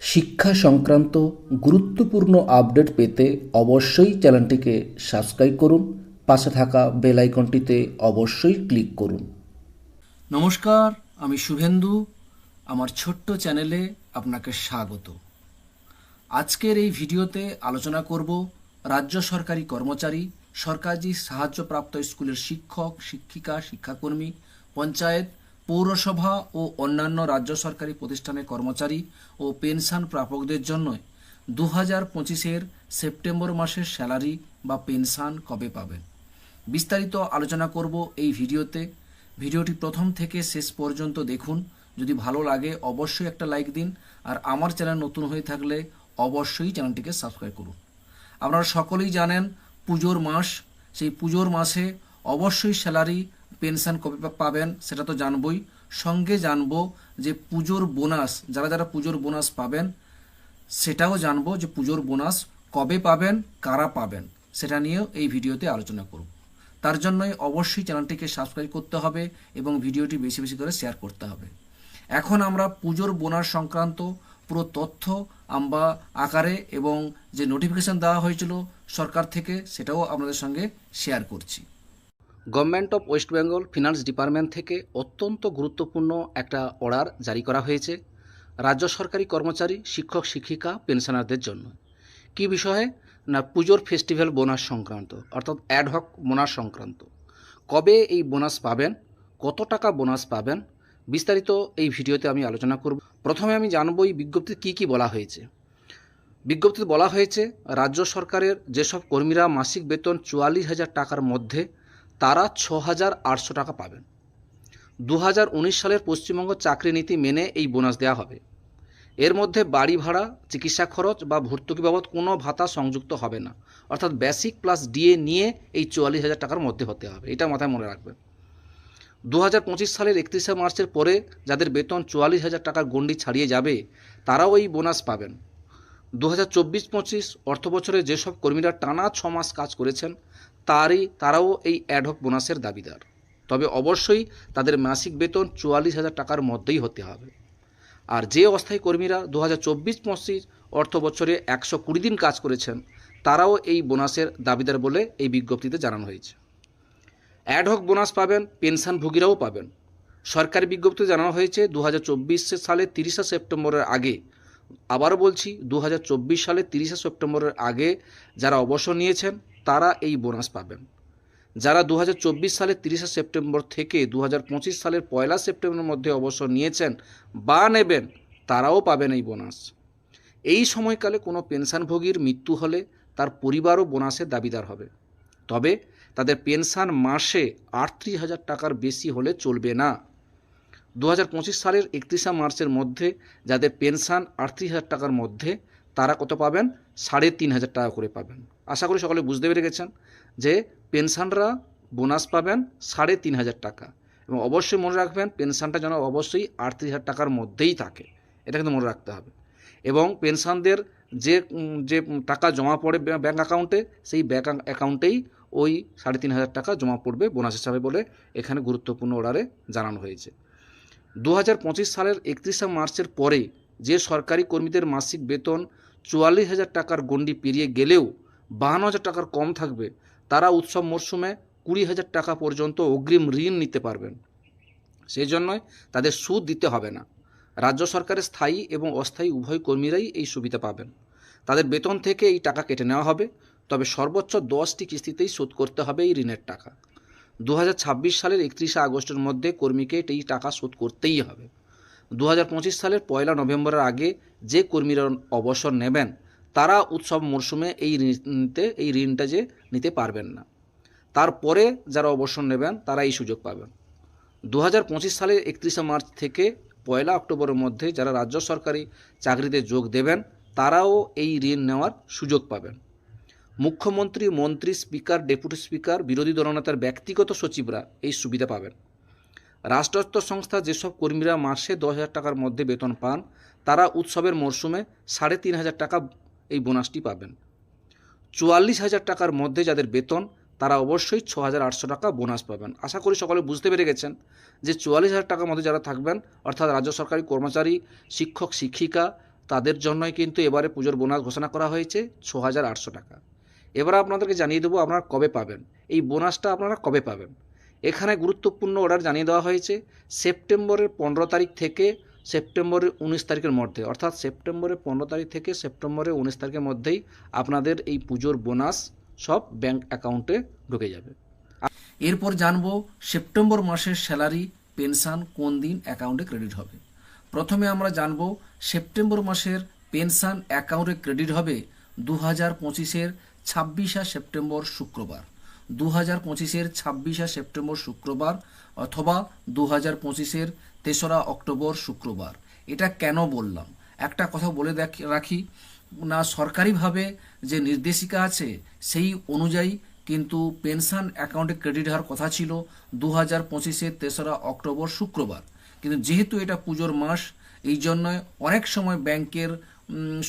শিক্ষা সংক্রান্ত গুরুত্বপূর্ণ আপডেট পেতে অবশ্যই চ্যানেলটিকে সাবস্ক্রাইব করুন, পাশে থাকা বেল আইকনটিতে অবশ্যই ক্লিক করুন। নমস্কার, আমি শুভেন্দু। আমার ছোট্ট চ্যানেলে আপনাকে স্বাগত। আজকের এই ভিডিওতে আলোচনা করব রাজ্য সরকারি কর্মচারী সরকারি সাহায্যপ্রাপ্ত স্কুলের শিক্ষক, শিক্ষিকা, শিক্ষাকর্মী, পঞ্চায়েত পৌরসভা ও অন্যান্য রাজ্য সরকারি প্রতিষ্ঠানের কর্মচারী ও পেনশন প্রাপকদের জন্য দু হাজার পঁচিশের সেপ্টেম্বর মাসের স্যালারি বা পেনশন কবে পাবেন? বিস্তারিত আলোচনা করব এই ভিডিওতে। ভিডিওটি প্রথম থেকে শেষ পর্যন্ত দেখুন। যদি ভালো লাগে, অবশ্যই একটা লাইক দিন। আর আমার চ্যানেল নতুন হয়ে থাকলে অবশ্যই চ্যানেলটিকে সাবস্ক্রাইব করুন। আপনারা সকলেই জানেন পুজোর মাস। সেই পুজোর মাসে অবশ্যই স্যালারি পেনশন কবে পাবেন সেটা তো জানবই। সঙ্গে জানব যে পুজোর বোনাস, যারা যারা পুজোর বোনাস পাবেন, সেটাও জানব যে পুজোর বোনাস কবে পাবেন, কারা পাবেন, সেটা নিয়েও এই ভিডিওতে আলোচনা করব। তার জন্যই অবশ্যই চ্যানেলটিকে সাবস্ক্রাইব করতে হবে এবং ভিডিওটি বেশি বেশি করে শেয়ার করতে হবে। এখন আমরা পুজোর বোনাস সংক্রান্ত পুরো তথ্য আমরা আকারে এবং যে নোটিফিকেশন দেওয়া হয়েছিল সরকার থেকে সেটাও আপনাদের সঙ্গে শেয়ার করছি। Government of West Bengal finance department থেকে অত্যন্ত গুরুত্বপূর্ণ একটা অর্ডার জারি করা হয়েছে রাজ্য সরকারি কর্মচারী, শিক্ষক, শিক্ষিকা, পেনশনারদের জন্য। কি বিষয়ে? না, পুজোর ফেস্টিভ্যাল বোনাস সংক্রান্ত, অর্থাৎ অ্যাডহক বোনাস সংক্রান্ত। কবে এই বোনাস পাবেন? কত টাকা বোনাস পাবেন? বিস্তারিত এই ভিডিওতে আমি আলোচনা করব। প্রথমে আমি জানব এই বিজ্ঞপ্তিতে কী কী বলা হয়েছে। বিজ্ঞপ্তিতে বলা হয়েছে, রাজ্য সরকারের যেসব কর্মীরা মাসিক বেতন চুয়াল্লিশ হাজার টাকার মধ্যে তারা ছ হাজার আটশো টাকা পাবেন। দু হাজার উনিশ সালের পশ্চিমবঙ্গ চাকরি নীতি মেনে এই বোনাস দেওয়া হবে। এর মধ্যে বাড়ি ভাড়া, চিকিৎসা খরচ বা ভর্তুকি বাবদ কোনো ভাতা সংযুক্ত হবে না। অর্থাৎ বেসিক প্লাস ডিএ নিয়ে এই চুয়াল্লিশ হাজার টাকার মধ্যে হতে হবে। এটা মাথায় মনে রাখবেন। দু হাজার পঁচিশ সালের একত্রিশে মার্চের পরে যাদের বেতন চুয়াল্লিশ হাজার টাকার গণ্ডি ছাড়িয়ে যাবে, তারাও এই বোনাস পাবেন। দু হাজার চব্বিশ পঁচিশ অর্থ বছরে যেসব কর্মীরা টানা ছ মাস কাজ করেছেন তারই, তারাও এই অ্যাডহক বোনাসের দাবিদার। তবে অবশ্যই তাদের মাসিক বেতন চুয়াল্লিশ হাজার টাকার মধ্যেই হতে হবে। আর যে অস্থায়ী কর্মীরা দু হাজার চব্বিশ অর্থ বছরে একশো কুড়ি দিন কাজ করেছেন, তারাও এই বোনাসের দাবিদার বলে এই বিজ্ঞপ্তিতে জানানো হয়েছে। অ্যাডহক বোনাস পাবেন, পেনশনভোগীরাও পাবেন। সরকারি বিজ্ঞপ্তিতে জানানো হয়েছে দু হাজার সালে তিরিশে সেপ্টেম্বরের আগে, আবারও বলছি দু হাজার সালের তিরিশে সেপ্টেম্বরের আগে যারা অবসর নিয়েছেন তারা এই বোনাস পাবেন। যারা দু সালের তিরিশে সেপ্টেম্বর থেকে দু হাজার পঁচিশ সালের পয়লা সেপ্টেম্বরের মধ্যে অবসর নিয়েছেন বা নেবেন, তারাও পাবেন এই বোনাস। এই সময়কালে কোনো পেনশনভোগীর মৃত্যু হলে তার পরিবারও বোনাসের দাবিদার হবে। তবে তাদের পেনশন মাসে আটত্রিশ হাজার টাকার বেশি হলে চলবে না। দু হাজার পঁচিশ সালের একত্রিশে মার্চের মধ্যে যাদের পেনশন আটত্রিশ হাজার টাকার মধ্যে তারা কত পাবেন? সাড়ে তিন হাজার টাকা করে পাবেন। আশা করি সকলে বুঝতে পেরে গেছেন যে পেনশনরা বোনাস পাবেন সাড়ে তিন হাজার টাকা এবং অবশ্যই মনে রাখবেন পেনশনটা যেন অবশ্যই আটত্রিশ হাজার টাকার মধ্যেই থাকে। এটা কিন্তু মনে রাখতে হবে। এবং পেনশনদের যে যে টাকা জমা পড়ে ব্যাঙ্ক অ্যাকাউন্টে, সেই ব্যাঙ্ক অ্যাকাউন্টেই ওই সাড়ে তিন হাজার টাকা জমা পড়বে বোনাস হিসাবে বলে এখানে গুরুত্বপূর্ণ অর্ডারে জানানো হয়েছে। দু হাজার পঁচিশ সালের একত্রিশে মার্চের পরে যে সরকারি কর্মীদের মাসিক বেতন চুয়াল্লিশ হাজার টাকার গণ্ডি পেরিয়ে গেলেও বাহান্ন হাজার টাকার কম থাকবে। তারা উৎসব মরশুমে কুড়ি হাজার টাকা পর্যন্ত অগ্রিম ঋণ নিতে পারবেন। সেই জন্যই তাদের সুদ দিতে হবে না। রাজ্য সরকারের স্থায়ী এবং অস্থায়ী উভয় কর্মীরাই এই সুবিধা পাবেন। তাদের বেতন থেকে এই টাকা কেটে নেওয়া হবে, তবে সর্বোচ্চ দশটি কিস্তিতেই শোধ করতে হবে এই ঋণের টাকা। দু হাজার ছাব্বিশ সালের একত্রিশে আগস্টের মধ্যে কর্মীকে এই টাকা শোধ করতেই হবে। দু হাজার পঁচিশ সালের পয়লা নভেম্বরের আগে যে কর্মীরা অবসর নেবেন, তারা উৎসব মরশুমে এই ঋণ নিতে এই ঋণটা যে নিতে পারবেন না। তারপরে যারা অবসর নেবেন, তারা এই সুযোগ পাবেন। দু হাজার পঁচিশ সালের একত্রিশে মার্চ থেকে পয়লা অক্টোবরের মধ্যে যারা রাজ্য সরকারি চাকরিতে যোগ দেবেন, তারাও এই ঋণ নেওয়ার সুযোগ পাবেন। মুখ্যমন্ত্রী, মন্ত্রী, স্পিকার, ডেপুটি স্পিকার, বিরোধী দলনেতার ব্যক্তিগত সচিবরা এই সুবিধা পাবেন। রাষ্ট্রায়ত্ত সংস্থা যেসব কর্মীরা মাসে দশ হাজার টাকার মধ্যে বেতন পান, তারা উৎসবের মরশুমে সাড়ে তিন হাজার টাকা এই বোনাসটি পাবেন। চুয়াল্লিশ হাজার টাকার মধ্যে যাদের বেতন, তারা অবশ্যই ছ হাজার আটশো টাকা বোনাস পাবেন। আশা করি সকলে বুঝতে পেরে গেছেন যে চুয়াল্লিশ হাজার টাকার মধ্যে যারা থাকবেন, অর্থাৎ রাজ্য সরকারি কর্মচারী, শিক্ষক, শিক্ষিকা, তাদের জন্যই কিন্তু এবারে পুজোর বোনাস ঘোষণা করা হয়েছে ছ হাজার আটশো টাকা। এবার আপনাদেরকে জানিয়ে দেবো আপনারা কবে পাবেন। এই বোনাসটা আপনারা কবে পাবেন? এখানে গুরুত্বপূর্ণ অর্ডার জানিয়ে দেওয়া হয়েছে সেপ্টেম্বরের পনেরো তারিখ থেকে সেপ্টেম্বরের উনিশ তারিখের মধ্যে। অর্থাৎ সেপ্টেম্বরের পনেরো তারিখ থেকে সেপ্টেম্বরের উনিশ তারিখের মধ্যেই আপনাদের এই পুজোর বোনাস সব ব্যাংক অ্যাকাউন্টে ঢুকে যাবে। এরপর জানব সেপ্টেম্বর মাসের স্যালারি পেনশন কোন দিন অ্যাকাউন্টে ক্রেডিট হবে। প্রথমে আমরা জানব সেপ্টেম্বর মাসের পেনশন অ্যাকাউন্টে ক্রেডিট হবে দু হাজার পঁচিশের ছাব্বিশে সেপ্টেম্বর শুক্রবার। দু হাজার পঁচিশের ছাব্বিশে সেপ্টেম্বর শুক্রবার অথবা দু হাজার পঁচিশের তেসরা অক্টোবর শুক্রবার। এটা কেন বললাম? একটা কথা বলে রাখি, না সরকারিভাবে যে নির্দেশিকা আছে, সেই অনুযায়ী কিন্তু পেনশন অ্যাকাউন্টে ক্রেডিট হওয়ার কথা ছিল দু হাজার পঁচিশের তেসরা অক্টোবর শুক্রবার। কিন্তু যেহেতু এটা পুজোর মাস, এই জন্য অনেক সময় ব্যাংকের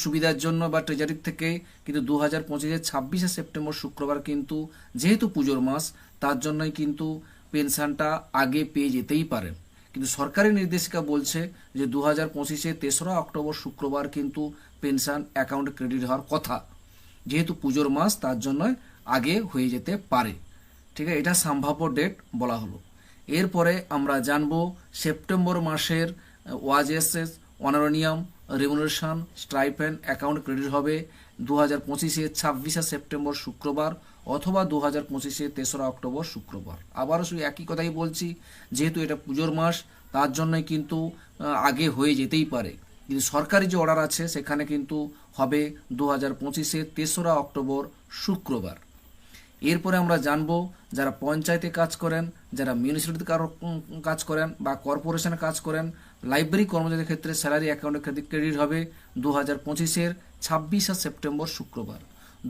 সুবিধার জন্য বা ট্রেজারির থেকে কিন্তু দু হাজার পঁচিশের ছাব্বিশে সেপ্টেম্বর শুক্রবার কিন্তু যেহেতু পুজোর মাস, তার জন্যই কিন্তু পেনশনটা আগে পেয়ে যেতেই পারেন কিন্তু সরকারি নির্দেশিকা বলছে যে দু হাজার পঁচিশে তেসরা অক্টোবর শুক্রবার কিন্তু পেনশন অ্যাকাউন্টে ক্রেডিট হওয়ার কথা। যেহেতু পুজোর মাস, তার জন্য আগে হয়ে যেতে পারে। ঠিক আছে, এটা সম্ভাব্য ডেট বলা হলো। এরপরে আমরা জানব সেপ্টেম্বর মাসের wages honorarium, remuneration stipend account credit হবে দু হাজার পঁচিশে ছাব্বিশে সেপ্টেম্বর শুক্রবার অথবা দু হাজার পঁচিশে তেসরা অক্টোবর শুক্রবার। আবারও শুধু একই কথাই বলছি, যেহেতু এটা পুজোর মাস, তার জন্যই কিন্তু আগে হয়ে যেতেই পারে। কিন্তু সরকারি যে অর্ডার আছে, সেখানে কিন্তু হবে দু হাজার পঁচিশে তেসরা অক্টোবর শুক্রবার। এরপরে আমরা জানব যারা পঞ্চায়েতে কাজ করেন, যারা মিউনিসিপ্যালিটিতে কাজ করেন বা কর্পোরেশনে কাজ করেন লাইব্রেরি কর্মচারীদের ক্ষেত্রে স্যালারি অ্যাকাউন্টের ক্রেডিট ক্রেডিট হবে দু হাজার পঁচিশের ছাব্বিশে সেপ্টেম্বর শুক্রবার।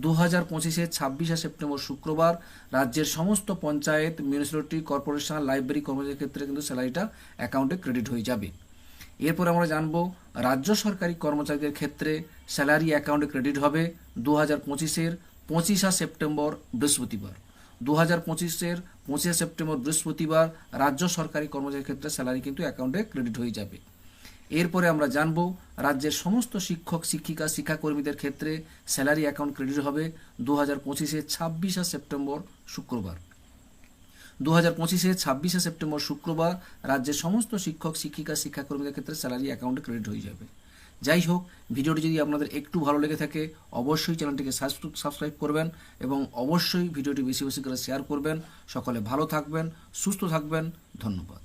দু হাজার পঁচিশের ছাব্বিশে সেপ্টেম্বর শুক্রবার রাজ্যের সমস্ত পঞ্চায়েত মিউনিসিপ্যালিটি কর্পোরেশন লাইব্রেরি কর্মচারীদের ক্ষেত্রে কিন্তু স্যালারিটা অ্যাকাউন্টে ক্রেডিট হয়ে যাবে। এরপর আমরা জানব রাজ্য সরকারি কর্মচারীদের ক্ষেত্রে স্যালারি অ্যাকাউন্টে ক্রেডিট হবে দু হাজার পঁচিশের পঁচিশা সেপ্টেম্বর বৃহস্পতিবার। দু হাজার পঁচিশের পঁচিশে সেপ্টেম্বর বৃহস্পতিবার রাজ্য সরকারি কর্মচারীর ক্ষেত্রে স্যালারি কিন্তু অ্যাকাউন্টে ক্রেডিট হয়ে যাবে। এরপরে আমরা জানব রাজ্যের সমস্ত শিক্ষক, শিক্ষিকা, শিক্ষাকর্মীদের ক্ষেত্রে স্যালারি অ্যাকাউন্ট ক্রেডিট হবে দু হাজার পঁচিশে ছাব্বিশে সেপ্টেম্বর শুক্রবার। দু হাজার পঁচিশে ছাব্বিশে সেপ্টেম্বর শুক্রবার রাজ্যের সমস্ত শিক্ষক, শিক্ষিকা, শিক্ষাকর্মীদের ক্ষেত্রে স্যালারি অ্যাকাউন্টে ক্রেডিট হয়ে যাবে। যাই হোক, ভিডিওটি যদি আপনাদের একটু ভালো লেগে থাকে, অবশ্যই চ্যানেলটিকে সাবস্ক্রাইব করবেন এবং অবশ্যই ভিডিওটি বেশি বেশি করে শেয়ার করবেন। সকলে ভালো থাকবেন, সুস্থ থাকবেন। ধন্যবাদ।